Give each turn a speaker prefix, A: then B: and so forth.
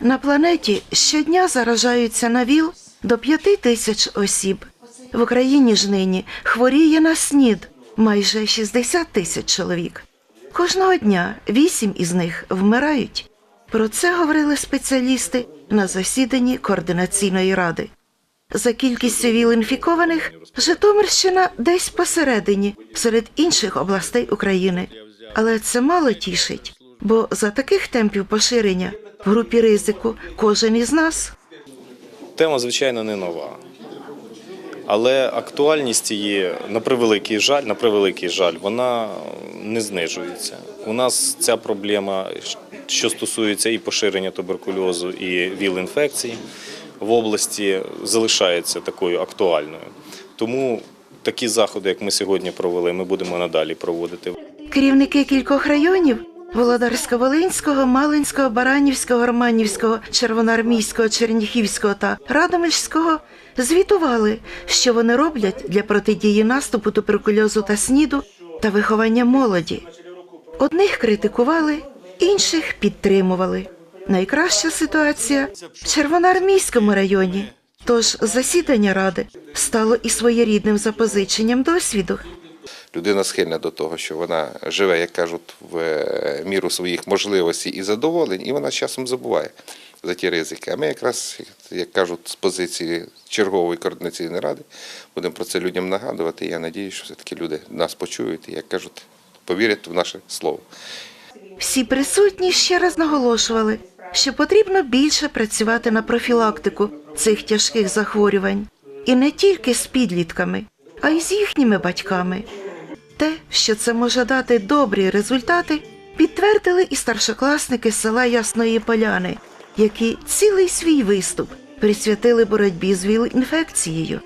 A: На планеті щодня заражаються на ВІЛ до п'яти тисяч осіб. В Україні ж нині хворіє на СНІД майже 60 тисяч чоловік. Кожного дня вісім із них вмирають. Про це говорили спеціалісти на засіданні координаційної ради. За кількістю ВІЛ-інфікованих Житомирщина десь посередині серед інших областей України. Але це мало тішить, бо за таких темпів поширення в групі ризику кожен із нас.
B: Тема, звичайно, не нова. Але актуальність її, на превеликий жаль, на превеликий жаль, вона не знижується. У нас ця проблема, що стосується і поширення туберкульозу, і ВІЛ-інфекцій в області, залишається такою актуальною. Тому такі заходи, як ми сьогодні провели, ми будемо надалі проводити.
A: Керівники кількох районів Володарсько-Волинського, Малинського, Баранівського, Романівського, Червоноармійського, Черніхівського та Радомишльського звітували, що вони роблять для протидії наступу туберкульозу та СНІДу та виховання молоді. Одних критикували, інших підтримували. Найкраща ситуація в Червоноармійському районі. Тож засідання ради стало і своєрідним запозиченням досвіду.
C: Людина схильна до того, що вона живе, як кажуть, в е, міру своїх можливостей і задоволень, і вона з часом забуває за ті ризики. А ми якраз, як кажуть, з позиції чергової координаційної ради будемо про це людям нагадувати. Я надіюся, що все-таки люди нас почують і, як кажуть, повірять в наше слово.
A: Всі присутні ще раз наголошували, що потрібно більше працювати на профілактику цих тяжких захворювань, і не тільки з підлітками, а й з їхніми батьками. Що це може дати добрі результати, підтвердили і старшокласники села Ясної Поляни, які цілий свій виступ присвятили боротьбі з ВІЛ-інфекцією.